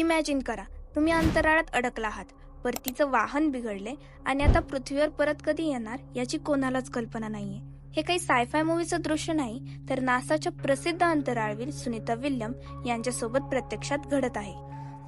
Imagine करा तुम्ही अंतराळात अडकला आहात. परतीचं वाहन बिघडले आणि आता पृथ्वीवर परत कधी येणार याची कोणालाच कल्पना नाहीये. हे काही सायफाय मूवीचं दृश्य नाही तर नासाच्या प्रसिद्ध अंतराळवीर सुनीता विल्यम यांच्यासोबत प्रत्यक्षात घडत आहे.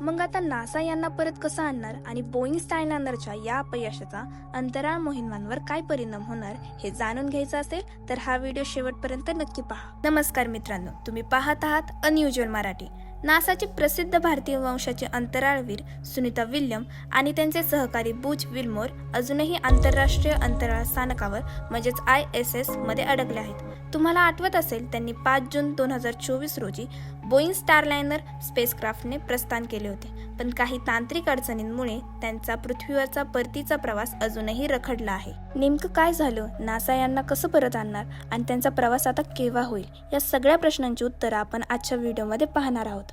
मग आता नासा यांना परत कसं आणणार आणि बोईंग स्टायलँडरच्या या अपयशाचा अंतराळ मोहिमांवर काय परिणाम होणार हे जाणून घ्यायचं असेल तर हा व्हिडिओ शेवटपर्यंत नक्की पहा. नमस्कार मित्रांनो तुम्ही पाहत आहात अनयुज्युअल मराठी. नासाचे प्रसिद्ध भारतीय वंशाचे अंतराळवीर सुनीता विल्यम आणि त्यांचे सहकारी बुच विल्मोर अजूनही आंतरराष्ट्रीय अंतराळ स्थानकावर म्हणजेच आय एस एसमध्ये अडकले आहेत. तुम्हाला आठवत असेल त्यांनी पाच जून दोन हजार चोवीस रोजी बोईंग स्टारलायनर स्पेसक्राफ्टने प्रस्थान केले होते. पण काही तांत्रिक अडचणींमुळे त्यांचा पृथ्वीवरचा परतीचा प्रवास अजूनही रखडला आहे. नेमकं काय झालं? नासा यांना कसं परत आणणार? आणि त्यांचा प्रवास आता केव्हा होईल? या सगळ्या प्रश्नांची उत्तरं आपण आजच्या व्हिडिओमध्ये पाहणार आहोत.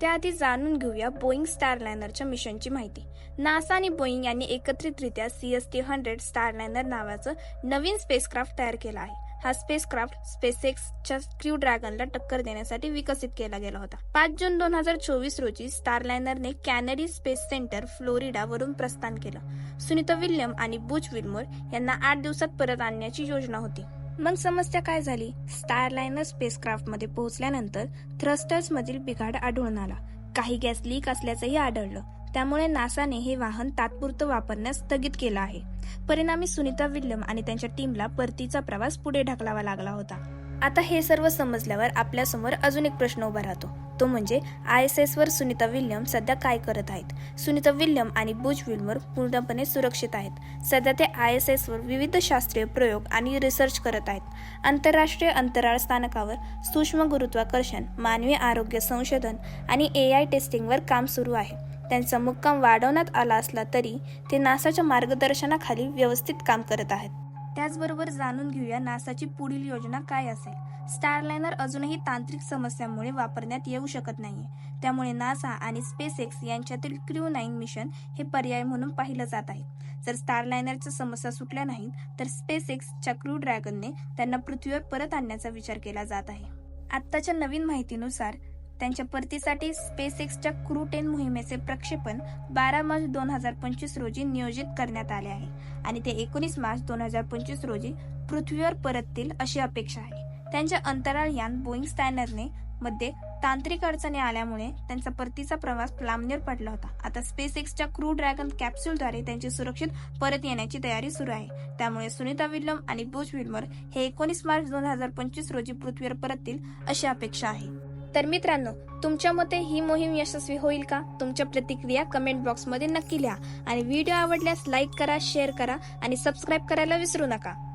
त्याआधी जाणून घेऊया बोईंग स्टारलायनरच्या मिशनची माहिती. नासा आणि बोईंग यांनी एकत्रितरित्या C S T hundred Starliner नावाचं नवीन स्पेसक्राफ्ट तयार केलं आहे. हा स्पेसक्राफ्ट स्पेसएक्सच्या क्र्यू ड्रॅगनला टक्कर देण्यासाठी विकसित केला गेला होता. पाच जून दोन हजार चोवीस रोजी स्टारलायनरने कॅनडी स्पेस सेंटर फ्लोरिडा वरून प्रस्थान केलं. सुनीता विल्यम आणि बुच विल्मोर यांना आठ दिवसात परत आणण्याची योजना होती. मग समस्या काय झाली? स्टारलायनर स्पेसक्राफ्टमध्ये पोहोचल्यानंतर थ्रस्टर्स मधील बिघाड आढळून आला. काही गॅस लीक असल्याचंही आढळलं. त्यामुळे नासाने हे वाहन तात्पुरतं वापरण्यास स्थगित केलं आहे. परिणामी सुनीता विल्यम आणि त्यांच्या टीमला परतीचा प्रवास पुढे ढकलावा लागला होता. आता हे सर्व समजल्यावर आपल्यासमोर अजून एक प्रश्न उभा राहतो. तो म्हणजे आय एस एस वर सुनीता विल्यम सध्या काय करत आहेत? सुनीता विल्यम आणि बुज विल्मर पूर्णपणे सुरक्षित आहेत. सध्या ते आय एस एस वर विविध शास्त्रीय प्रयोग आणि रिसर्च करत आहेत. आंतरराष्ट्रीय अंतराळ स्थानकावर सूक्ष्म गुरुत्वाकर्षण मानवी आरोग्य संशोधन आणि ए आय टेस्टिंगवर काम सुरू आहे. त्यांचा मुक्काम वाढवण्यात आला असला तरी ते नासाच्या मार्गदर्शनाखाली व्यवस्थित काम करत आहेत. त्याचबरोबर जाणून घेऊया नासाची पुढील योजना काय असेल. स्टारलायनर अजूनही तांत्रिक समस्यांमुळे वापरण्यात येऊ शकत नाहीये. त्यामुळे नासा आणि स्पेस एक्स यांच्यातील क्र्यू नाईन मिशन हे पर्याय म्हणून पाहिलं जात आहे. जर स्टारलायनरच्या समस्या सुटल्या नाहीत तर स्पेस एक्सच्या क्रू ड्रॅगनने त्यांना पृथ्वीवर परत आणण्याचा विचार केला जात आहे. आत्ताच्या नवीन माहितीनुसार त्यांच्या परतीसाठी स्पेस एक्सच्या क्रू टेन मोहिमेचे प्रक्षेपण बारा मार्च दोन हजार पंचवीस रोजी नियोजित करण्यात आले आहे. आणि ते एकोणीस मार्च दोन हजार पंचवीस रोजी पृथ्वीवर परततील अशी अपेक्षा आहे. त्यांच्या अंतराळ यान बोईंग स्टॅनरने मध्ये तांत्रिक अडचणी आल्यामुळे त्यांचा परतीचा प्रवास लांबणीवर पडला होता. आता स्पेस एक्सच्या क्रू ड्रॅगन कॅप्सूलद्वारे त्यांची सुरक्षित परत येण्याची तयारी सुरू आहे. त्यामुळे सुनीता विल्यम आणि बुज विल्मर हे एकोणीस मार्च दोन हजार पंचवीस रोजी पृथ्वीवर परततील अशी अपेक्षा आहे. तर मित्रांनो तुमच्या मते ही मोहीम यशस्वी होईल का? तुमच्या प्रतिक्रिया कमेंट बॉक्समध्ये नक्की लिहा. आणि व्हिडिओ आवडल्यास लाईक करा शेअर करा आणि सबस्क्राईब करायला विसरू नका.